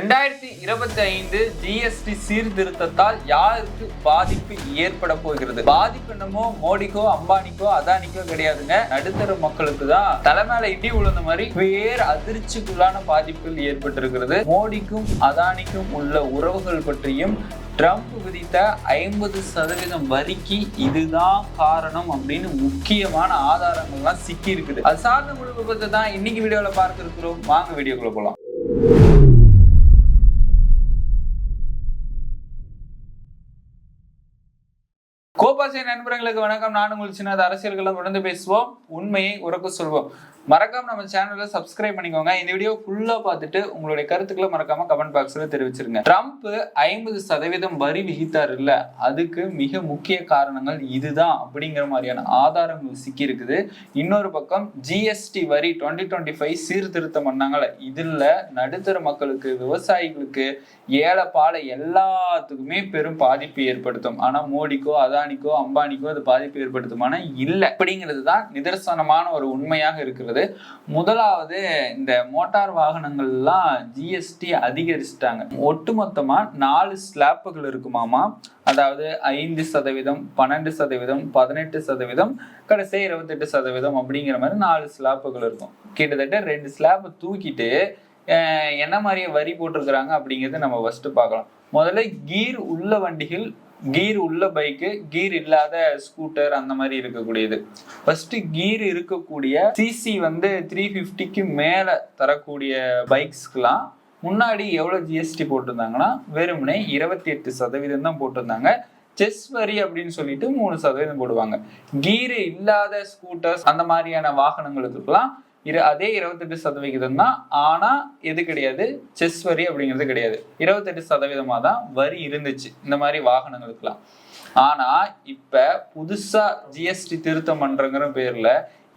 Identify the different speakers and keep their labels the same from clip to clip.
Speaker 1: ரெண்டாயிரத்தி இருபத்தி ஐந்து ஜிஎஸ்டி சீர்திருத்தத்தால் யாருக்கு பாதிப்பு ஏற்பட போகிறது? பாதிப்பு என்னமோ மோடிக்கோ அம்பானிக்கோ அதானிக்கோ கிடையாதுங்க. நடுத்தர மக்களுக்கு தான். தலைமையில இடி விழுந்த மாதிரி பேர் அதிர்ச்சிக்குள்ளான பாதிப்புகள் ஏற்பட்டிருக்கிறது. மோடிக்கும் அதானிக்கும் உள்ள உறவுகள் பற்றியும் ட்ரம்ப் விதித்த ஐம்பது சதவீதம் வரிக்கு இதுதான் காரணம் அப்படின்னு முக்கியமான ஆதாரங்கள்லாம் சிக்கி இருக்குது அது சார்ந்த முழு விபத்தை தான் இன்னைக்கு வீடியோவில் பார்த்துருக்கிறோம். வாங்க வீடியோக்குள்ள போகலாம் கோபாசை நண்பர்களுக்கு வணக்கம். நான் உங்கள் சின்னது அரசியல்களை தொடர்ந்து பேசுவோம். உண்மையை உறக்க சொல்வோம். மறக்காம நம்ம சேனலை சப்ஸ்கிரைப் பண்ணிக்கோங்க. இந்த வீடியோ ஃபுல்லா பார்த்துட்டு உங்களுடைய கருத்துக்களை மறக்காம கமெண்ட் பாக்ஸ்ல தெரிவிச்சிருங்க. ட்ரம்ப் ஐம்பது சதவீதம் வரி விகித்தார் இல்ல. அதுக்கு மிக முக்கிய காரணங்கள் இதுதான் அப்படிங்கிற மாதிரியான ஆதாரங்கள் சிக்கி இருக்குது இன்னொரு பக்கம் ஜிஎஸ்டி வரி டுவெண்ட்டி டுவெண்ட்டி ஃபைவ் சீர்திருத்தம் பண்ணாங்கல்ல. இதுல நடுத்தர மக்களுக்கு விவசாயிகளுக்கு ஏழை பாலை எல்லாத்துக்குமே பெரும் பாதிப்பு ஏற்படுத்தும். ஆனா மோடிக்கோ அதானிக்கோ அம்பானிக்கோ அது பாதிப்பு ஏற்படுத்துமான இல்லை. அப்படிங்கிறது தான் நிதர்சனமான ஒரு உண்மையாக இருக்கிறது. முதலாவது இந்த மோட்டார் வாகனங்கள்லாம் ஜிஎஸ்டி அதிகரிச்சிட்டாங்க. ஒட்டுமொத்தமாக நாலு ஸ்லாப்புகள் இருக்குமாமா? அதாவது ஐந்து சதவீதம் பன்னெண்டு சதவீதம் பதினெட்டு சதவீதம் கடைசி இருபத்தெட்டு சதவீதம் அப்படிங்கிற மாதிரி நாலு ஸ்லாப்புகள் இருக்கும். கிட்டத்தட்ட ரெண்டு ஸ்லாப்பை தூக்கிட்டு என்ன மாதிரியே வரி போட்டிருக்கிறாங்க அப்படிங்கிறத நம்ம ஃபஸ்ட்டு பார்க்கலாம். முதல்ல கீர் உள்ள வண்டிகள் கீர் உள்ள பைக்கு கீர் இல்லாத ஸ்கூட்டர் அந்த மாதிரி இருக்கக்கூடியது. ஃபர்ஸ்ட் கீர் இருக்கக்கூடிய சிசி வந்து த்ரீ ஃபிஃப்டிக்கு மேல தரக்கூடிய பைக்ஸ்க்கெல்லாம் முன்னாடி எவ்வளவு ஜிஎஸ்டி போட்டிருந்தாங்கன்னா வெறுமனே இருபத்தி எட்டு சதவீதம் தான் போட்டிருந்தாங்க. செஸ் வரி அப்படின்னு சொல்லிட்டு மூணு சதவீதம் போடுவாங்க. கீர் இல்லாத ஸ்கூட்டர்ஸ் அந்த மாதிரியான வாகனங்களுக்குலாம் இரு அதே இருபத்தெட்டு சதவிகிதம் தான் ஆனா எது கிடையாது செஸ் வரி அப்படிங்கிறது கிடையாது. இருபத்தெட்டு சதவீதமா தான் வரி இருந்துச்சு. இந்த மாதிரி வாகனங்களுக்கெல்லாம். ஆனா இப்ப புதுசா ஜிஎஸ்டி திருத்தம் பண்றங்கிற பேர்ல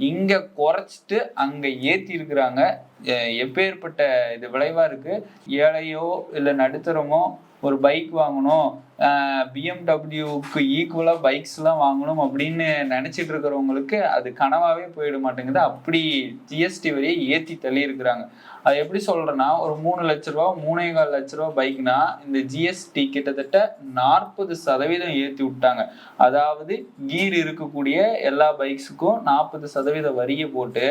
Speaker 1: இங்க குறைச்சிட்டு அங்க ஏத்தி இருக்கிறாங்க எப்பேற்பட்ட இது விளைவா இருக்கு? ஏழையோ இல்ல நடுத்தரமோ ஒரு பைக் வாங்கணும். பிஎம்டபிள்யூக்கு ஈக்குவலாக பைக்ஸ் எல்லாம் வாங்கணும் அப்படின்னு நினைச்சிட்டு இருக்கிறவங்களுக்கு அது கனவாவே போயிட மாட்டேங்குது. அப்படி ஜிஎஸ்டி வரியை ஏற்றி தள்ளியிருக்கிறாங்க. அது எப்படி சொல்றேன்னா ஒரு மூணு லட்ச ரூபா மூணே கால் லட்ச ரூபா பைக்னா இந்த ஜிஎஸ்டி கிட்டத்தட்ட நாற்பது சதவீதம் ஏற்றி விட்டாங்க. அதாவது கீர் இருக்கக்கூடிய எல்லா பைக்ஸுக்கும் நாற்பது சதவீத வரியை போட்டு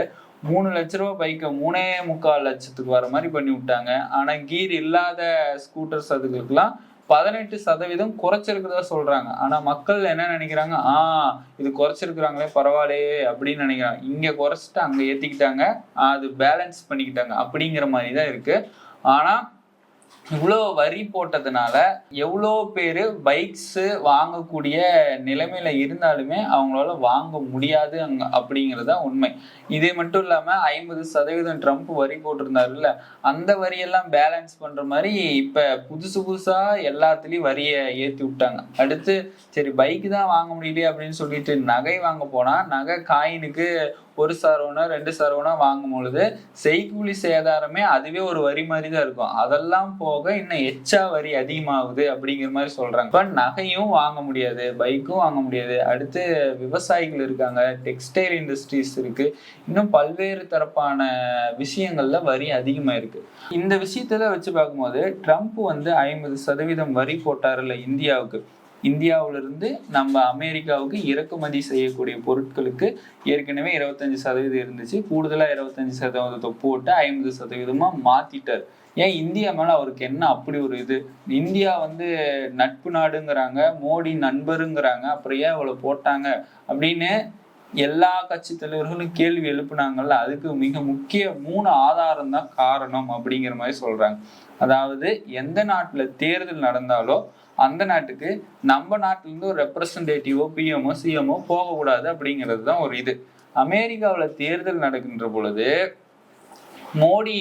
Speaker 1: மூணு லட்ச ரூபா பைக்கை மூணே முக்கால் லட்சத்துக்கு வர மாதிரி பண்ணி விட்டாங்க. ஆனால் கீர் இல்லாத ஸ்கூட்டர்ஸ் அதுகளுக்கெல்லாம் பதினெட்டு சதவீதம் குறைச்சிருக்கிறதா சொல்றாங்க. ஆனா மக்கள் என்ன நினைக்கிறாங்க? ஆ இது குறைச்சிருக்கிறாங்களே பரவாயில்லையே அப்படின்னு நினைக்கிறாங்க. இங்க குறைச்சிட்டு அங்க ஏத்திக்கிட்டாங்க. அது பேலன்ஸ் பண்ணிக்கிட்டாங்க. அப்படிங்கிற மாதிரி தான் இருக்கு. ஆனா இவ்வளோ வரி போட்டதுனால எவ்வளோ பேர் பைக்ஸ் வாங்கக்கூடிய நிலைமையில இருந்தாலுமே அவங்களால வாங்க முடியாது அங்க அப்படிங்கிறது தான் உண்மை. இது மட்டும் இல்லாம ஐம்பது சதவீதம் ட்ரம்ப் வரி போட்டிருந்தாருல்ல அந்த வரியெல்லாம் பேலன்ஸ் பண்ற மாதிரி இப்ப புதுசு புதுசா எல்லாத்துலயும் வரியை ஏத்தி விட்டாங்க. அடுத்து சரி பைக் தான் வாங்க முடியலையே அப்படின்னு சொல்லிட்டு நகை வாங்க போனா நகை காயினுக்கு ஒரு சரவணம் ரெண்டு சரவணம் வாங்கும் பொழுது செய்கூலி சேதாரமே அதுவே ஒரு வரி மாதிரி தான் இருக்கும். அதெல்லாம் போக இன்னும் எச்சா வரி அதிகமாகுது அப்படிங்கிற மாதிரி சொல்றாங்க. இப்போ நகையும் வாங்க முடியாது பைக்கும் வாங்க முடியாது. அடுத்து விவசாயிகள் இருக்காங்க டெக்ஸ்டைல் இண்டஸ்ட்ரீஸ் இருக்கு. இன்னும் பல்வேறு தரப்பான விஷயங்கள்ல வரி அதிகமா இருக்கு. இந்த விஷயத்துல வச்சு பார்க்கும்போது ட்ரம்ப் வந்து ஐம்பது சதவீதம் வரி போட்டாருல்ல இந்தியாவுக்கு. இந்தியாவிலிருந்து நம்ம அமெரிக்காவுக்கு இறக்குமதி செய்யக்கூடிய பொருட்களுக்கு ஏற்கனவே இருபத்தஞ்சு சதவீதம் இருந்துச்சு. கூடுதலாக இருபத்தஞ்சு சதவீதத்தை போட்டு ஐம்பது சதவீதமாக மாற்றிட்டார் ஏன் இந்தியா மேலே அவருக்கு என்ன அப்படி ஒரு இது? இந்தியா வந்து நட்பு நாடுங்கிறாங்க மோடி நண்பருங்கிறாங்க அப்புறம் ஏன் இவ்வளவு போட்டாங்க அப்படின்னு எல்லா கட்சி தலைவர்களும் கேள்வி எழுப்புனாங்கல்ல அதுக்கு மிக முக்கிய மூணு ஆதாரம் தான் காரணம் அப்படிங்கிற மாதிரி சொல்றாங்க. அதாவது எந்த நாட்டுல தேர்தல் நடந்தாலோ அந்த நாட்டுக்கு நம்ம நாட்டுல இருந்து ஒரு ரெப்ரசன்டேட்டிவோ பிஎம்ஓ சிஎம்ஓ போகக்கூடாது அப்படிங்கிறது தான் ஒரு இது. அமெரிக்காவுல தேர்தல் நடக்கின்ற பொழுது மோடி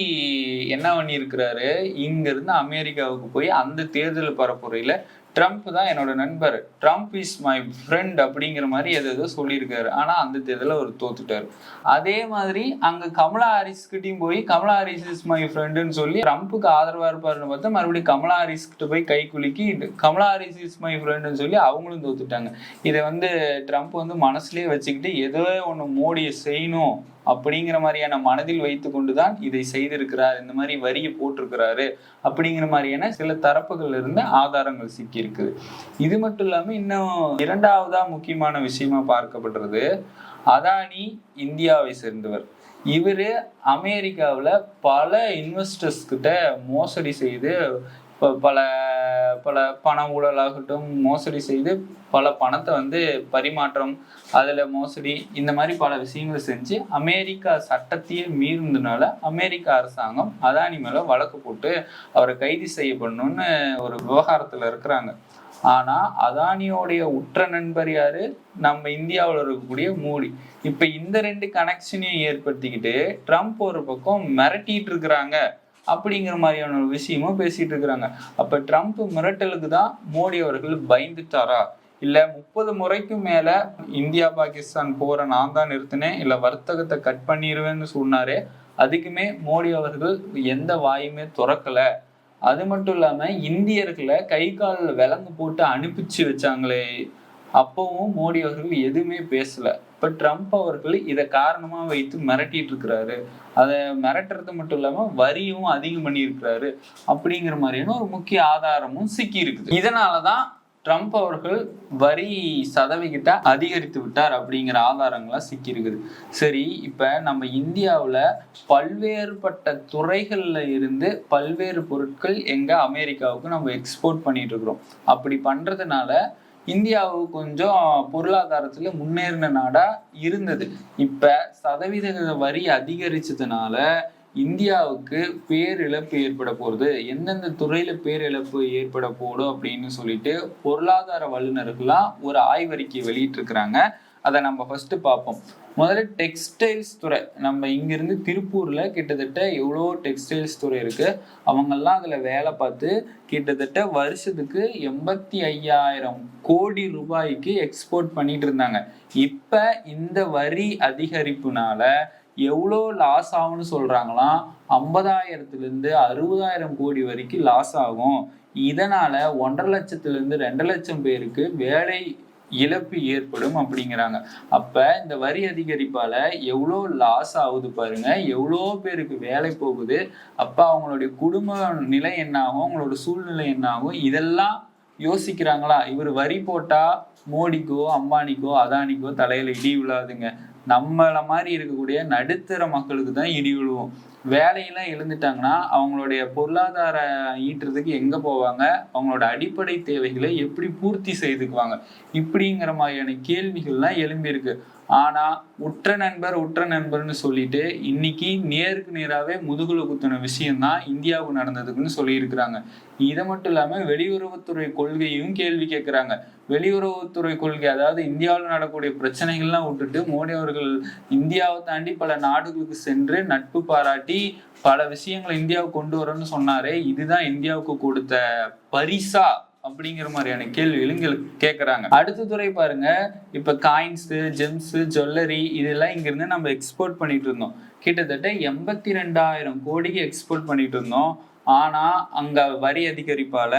Speaker 1: என்ன பண்ணியிருக்கிறாரு? இங்க இருந்து அமெரிக்காவுக்கு போய் அந்த தேர்தல் பரப்புரையில ட்ரம்ப் தான் என்னோட நண்பர். ட்ரம்ப் இஸ் மை ஃப்ரெண்ட் அப்படிங்கிற மாதிரி எதோ சொல்லியிருக்காரு. ஆனால் அந்த தேர்தலில் அவர் தோத்துட்டாரு. அதே மாதிரி அங்கே கமலா ஹாரிஸ்கிட்டையும் போய் கமலா ஹாரிஸ் இஸ் மை ஃப்ரெண்டுன்னு சொல்லி ட்ரம்ப்புக்கு ஆதரவாக இருப்பாருன்னு பார்த்தா மறுபடியும் கமலா ஹாரிஸ்கிட்ட போய் கை குலுக்கி கமலா ஹாரிஸ் இஸ் மை ஃப்ரெண்டுன்னு சொல்லி அவங்களும் தோத்துட்டாங்க. இதை வந்து ட்ரம்ப் வந்து மனசுலேயே வச்சுக்கிட்டு ஏதோ ஒன்று மோடியை செய்யணும். அப்படிங்கிற மாதிரியான மனதில் வைத்து கொண்டுதான் இதை செய்திருக்கிறார். இந்த மாதிரி வரியை போட்டிருக்கிறாரு. அப்படிங்கிற மாதிரியான சில தரப்புகள் இருந்து ஆதாரங்கள் சிக்கி இருக்குது இது மட்டும் இல்லாம இன்னும் இரண்டாவதா முக்கியமான விஷயமா பார்க்கப்படுறது அதானி இந்தியாவை சேர்ந்தவர். இவரு அமெரிக்காவில் பல இன்வெஸ்டர்ஸ் கிட்ட மோசடி செய்து பல பல பண ஊழலாகட்டும் மோசடி செய்து பல பணத்தை வந்து பரிமாற்றம் அதில் மோசடி இந்த மாதிரி பல விஷயங்களை செஞ்சு அமெரிக்கா சட்டத்தையே மீறினதுனால அமெரிக்க அரசாங்கம் அதானி மேலே வழக்கு போட்டு அவரை கைது செய்யப்படணும்னு ஒரு விவகாரத்தில் இருக்கிறாங்க. ஆனா அதானியோடைய உற்ற நண்பர் யாரு? நம்ம இந்தியாவில் இருக்கக்கூடிய மோடி. இப்போ இந்த ரெண்டு கனெக்ஷனையும் ஏற்படுத்திக்கிட்டு ட்ரம்ப் ஒரு பக்கம் மிரட்டிட்டு இருக்கிறாங்க. அப்படிங்கிற மாதிரியான ஒரு விஷயமும் பேசிட்டு இருக்கிறாங்க. அப்ப ட்ரம்ப் மிரட்டலுக்கு தான் மோடி அவர்கள் பயந்துட்டாரா? இல்ல முப்பது முறைக்கும் மேல இந்தியா பாகிஸ்தான் போற நான் தான் நிறுத்தினேன் இல்ல வர்த்தகத்தை கட் பண்ணிடுவேன்னு சொன்னாரே அதுக்குமே மோடி அவர்கள் எந்த வாயுமே துறக்கல. அது மட்டும் இல்லாம இந்தியர்களை கை கால் விலங்கு போட்டு அனுப்பிச்சு வச்சாங்களே அப்பவும் மோடி அவர்கள் எதுவுமே பேசல. இப்ப ட்ரம்ப் அவர்கள் இதை காரணமா வைத்து மிரட்டிட்டு இருக்கிறாரு. அதை மிரட்டுறது மட்டும் இல்லாம வரியும் அதிகம் பண்ணியிருக்கிறாரு அப்படிங்கிற மாதிரியான ஒரு முக்கிய ஆதாரமும் சிக்கி இருக்குது. இதனாலதான் ட்ரம்ப் அவர்கள் வரி சதவிகிட்ட அதிகரித்து விட்டார் அப்படிங்கிற ஆதாரங்கள்லாம் சிக்கி இருக்குது. சரி இப்ப நம்ம இந்தியாவுல பல்வேறுபட்ட துறைகள்ல இருந்து பல்வேறு பொருட்கள் எங்க அமெரிக்காவுக்கு நம்ம எக்ஸ்போர்ட் பண்ணிட்டு இருக்கிறோம். அப்படி பண்றதுனால இந்தியாவுக்கு கொஞ்சம் பொருளாதாரத்துல முன்னேறின நாடா இருந்தது. இப்ப சதவீத வரி அதிகரிச்சதுனால இந்தியாவுக்கு பேரிழப்பு ஏற்பட போகுது எந்தெந்த துறையில பேரிழப்பு ஏற்பட போடும் அப்படின்னு சொல்லிட்டு பொருளாதார வல்லுநர்கள்லாம் ஒரு ஆய்வறிக்கை வெளியிட்டிருக்கிறாங்க. அதை நம்ம ஃபர்ஸ்ட் பார்ப்போம். முதல்ல டெக்ஸ்டைல்ஸ் துறை. நம்ம இங்கிருந்து திருப்பூர்ல கிட்டத்தட்ட எவ்வளோ டெக்ஸ்டைல்ஸ் துறை இருக்கு? அவங்கெல்லாம் அதுல வேலை பார்த்து கிட்டத்தட்ட வருஷத்துக்கு எண்பத்தி ஐயாயிரம் கோடி ரூபாய்க்கு எக்ஸ்போர்ட் பண்ணிட்டு இருந்தாங்க. இப்ப இந்த வரி அதிகரிப்புனால எவ்வளோ லாஸ் ஆகும்னு சொல்றாங்களாம்? ஐம்பதாயிரத்துலேருந்து அறுபதாயிரம் கோடி வரைக்கும் லாஸ் ஆகும். இதனால ஒன்றரை லட்சத்துலேருந்து ரெண்டு லட்சம் பேருக்கு வேலை இழப்பு ஏற்படும் அப்படிங்கிறாங்க. அப்ப இந்த வரி அதிகரிப்பால எவ்வளோ லாஸ் ஆகுது பாருங்க. எவ்வளோ பேருக்கு வேலை போகுது. அப்ப அவங்களுடைய குடும்ப நிலை என்ன ஆகும் அவங்களோட சூழ்நிலை என்ன ஆகும் இதெல்லாம் யோசிக்கிறாங்களா? இவர் வரி போட்டா மோடிக்கோ அம்பானிக்கோ அதானிக்கோ தலையில இடி விழாதுங்க. நம்மள மாதிரி இருக்கக்கூடிய நடுத்தர மக்களுக்கு தான் இடி விழுவோம். வேலையெல்லாம் எழுந்துட்டாங்கன்னா அவங்களுடைய பொருளாதார ஈட்டுறதுக்கு எங்க போவாங்க? அவங்களோட அடிப்படை தேவைகளை எப்படி பூர்த்தி செய்துக்குவாங்க? இப்படிங்கிற மாதிரியான கேள்விகள்லாம் எழும்பியிருக்கு. ஆனா உற்ற நண்பர் உற்ற நண்பர்னு சொல்லிட்டு இன்னைக்கு நேருக்கு நேராகவே முதுகுல குத்தின விஷயம்தான் இந்தியாவுக்கு நடந்ததுக்குன்னு சொல்லியிருக்கிறாங்க. இதை மட்டும் இல்லாம வெளியுறவுத்துறை கொள்கையும் கேள்வி கேட்கிறாங்க. வெளியுறவுத்துறை கொள்கை அதாவது இந்தியாவில் நடக்கூடிய பிரச்சனைகள்லாம் விட்டுட்டு மோடி அவர்கள் இந்தியாவை தாண்டி பல நாடுகளுக்கு சென்று நட்பு பாராட்டி பல விஷயங்களை இந்தியாவுக்கு கொண்டு வரணும்னு சொன்னாரே இதுதான் இந்தியாவுக்கு கொடுத்த பரிசா அப்படிங்கிற மாதிரியான கேள்விகளும் இங்க கேட்கறாங்க அடுத்த துறை பாருங்க இப்ப காயின்ஸ் ஜெம்ஸ் ஜுவல்லரி இதெல்லாம் இங்கிருந்து நம்ம எக்ஸ்போர்ட் பண்ணிட்டு இருந்தோம். கிட்டத்தட்ட எண்பத்தி ரெண்டாயிரம் கோடிக்கு எக்ஸ்போர்ட் பண்ணிட்டு இருந்தோம். ஆனா அங்க வரி அதிகரிப்பால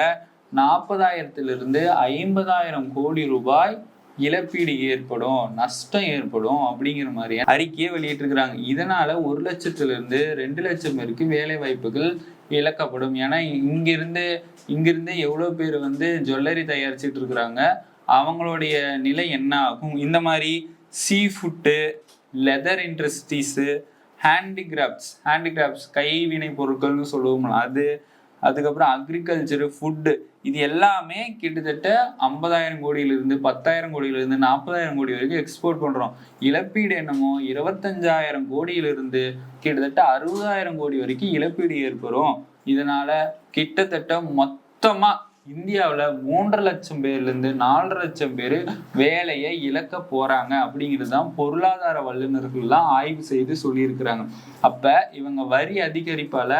Speaker 1: நாற்பதாயிரத்திலிருந்து ஐம்பதாயிரம் கோடி ரூபாய் இழப்பீடு ஏற்படும் நஷ்டம் ஏற்படும் அப்படிங்கிற மாதிரி அறிக்கையை வெளியிட்டிருக்கிறாங்க. இதனால ஒரு லட்சத்திலிருந்து ரெண்டு லட்சம் பேருக்கு வேலை வாய்ப்புகள் இழக்கப்படும். ஏன்னா இங்கிருந்து இங்கிருந்து எவ்வளோ பேர் வந்து ஜுவல்லரி தயாரிச்சிட்டு இருக்கிறாங்க. அவங்களுடைய நிலை என்ன ஆகும்? இந்த மாதிரி seafood leather industries handicrafts handicrafts கைவினை பொருட்கள்னு சொல்லுவோம்ல அது அதுக்கப்புறம் அக்ரிகல்ச்சரு ஃபுட்டு இது எல்லாமே கிட்டத்தட்ட ஐம்பதாயிரம் கோடியிலிருந்து பத்தாயிரம் கோடியிலிருந்து நாற்பதாயிரம் கோடி வரைக்கும் எக்ஸ்போர்ட் பண்ணுறோம் இழப்பீடு என்னமோ இருபத்தஞ்சாயிரம் கோடியிலிருந்து கிட்டத்தட்ட அறுபதாயிரம் கோடி வரைக்கும் இழப்பீடு ஏற்படும். இதனால கிட்டத்தட்ட மொத்தமாக இந்தியாவில் மூன்றரை லட்சம் பேர்லேருந்து நாலரை லட்சம் பேர் வேலையை இழக்க போகிறாங்க அப்படிங்கிறது தான் பொருளாதார வல்லுநர்கள்லாம் ஆய்வு செய்து சொல்லியிருக்கிறாங்க. அப்போ இவங்க வரி அதிகரிப்பால்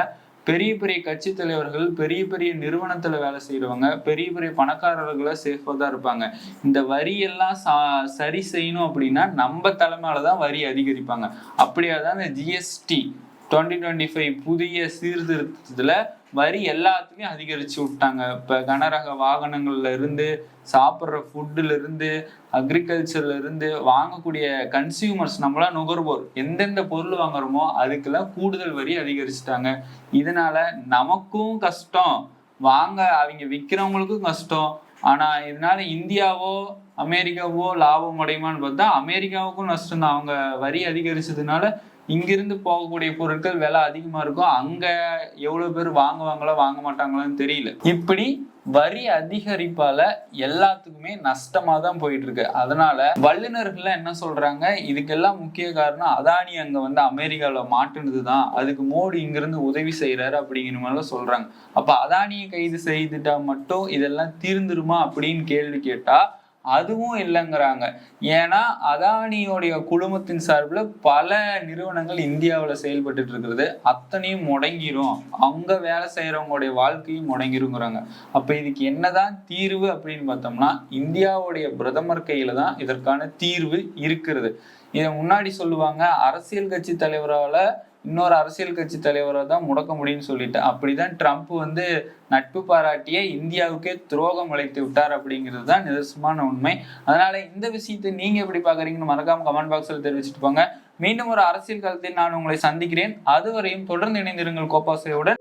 Speaker 1: பெரிய பெரிய கட்சி தலைவர்கள் பெரிய பெரிய நிறுவனத்துல வேலை செய்யறவங்க பெரிய பெரிய பணக்காரர்களை சேஃபா தான் இருப்பாங்க. இந்த வரியெல்லாம் சா- சரி செய்யணும் அப்படின்னா நம்ம தலைமையில தான் வரி அதிகரிப்பாங்க. அப்படியே தான் இந்த ஜிஎஸ்டி டுவெண்ட்டி டுவெண்ட்டி ஃபைவ் புதிய சீர்திருத்தத்துல வரி எல்லாத்துலேயும் அதிகரித்து விட்டாங்க. இப்போ கனரக வாகனங்கள்ல இருந்து சாப்பிட்ற ஃபுட்டுலேருந்து அக்ரிகல்ச்சர்லேருந்து அக்ரிகல்ச்சர்ல இருந்து வாங்கக்கூடிய கன்சியூமர்ஸ் நம்மளாம் நுகர்வோர். எந்தெந்த பொருள் வாங்குறோமோ அதுக்கெல்லாம் கூடுதல் வரி அதிகரிச்சிட்டாங்க. இதனால நமக்கும் கஷ்டம். வாங்க அவங்க விற்கிறவங்களுக்கும் கஷ்டம். ஆனால் இதனால இந்தியாவோ அமெரிக்காவோ லாபம் அடையுமான்னு பார்த்தா அமெரிக்காவுக்கும் நஷ்டம் தான் அவங்க வரி அதிகரிச்சதுனால இங்கிருந்து போகக்கூடிய பொருட்கள் விலை அதிகமா இருக்கும் அங்க எவ்வளவு பேர் வாங்குவாங்களோ வாங்க மாட்டாங்களான்னு தெரியல. இப்படி வரி அதிகரிப்பால எல்லாத்துக்குமே நஷ்டமா தான் போயிட்டு இருக்கு அதனால வல்லுநர்கள் என்ன சொல்றாங்க? இதுக்கெல்லாம் முக்கிய காரணம் அதானி அங்க வந்து அமெரிக்கால மாட்டுனதுதான். அதுக்கு மோடி இங்கிருந்து உதவி செய்யறாரு அப்படிங்கிற மாதிரிலாம் சொல்றாங்க. அப்ப அதானியை கைது செய்துட்டா மட்டும் இதெல்லாம் தீர்ந்துருமா அப்படின்னு கேள்வி கேட்டா அதுவும் இல்லைங்கிறாங்க. ஏன்னா அதானியோடைய குழுமத்தின் சார்பில் பல நிறுவனங்கள் இந்தியாவில் செயல்பட்டு இருக்கிறது அத்தனையும் முடங்கிரும். அவங்க வேலை செய்கிறவங்களுடைய வாழ்க்கையும் முடங்கிருங்கிறாங்க. அப்போ இதுக்கு என்னதான் தீர்வு அப்படின்னு பார்த்தோம்னா இந்தியாவுடைய பிரதமர் கையில் தான் இதற்கான தீர்வு இருக்கிறது. இதை முன்னாடி சொல்லுவாங்க அரசியல் கட்சி தலைவரால் இன்னொரு அரசியல் கட்சி தலைவரை தான் முடக்க முடியும்னு சொல்லிட்டு அப்படிதான் ட்ரம்ப் வந்து நட்பு பாராட்டிய இந்தியாவுக்கே துரோகம் அழைத்து விட்டார் அப்படிங்கிறது தான் நிதர்சனமான உண்மை. அதனால இந்த விஷயத்தை நீங்க எப்படி பாக்குறீங்கன்னு மறக்காம கமெண்ட் பாக்ஸில் தெரிவிச்சுட்டு போங்க. மீண்டும் ஒரு அரசியல் காலத்தில் நான் உங்களை சந்திக்கிறேன். அதுவரையும் தொடர்ந்து இணைந்திருங்கள் கோபாசையுடன்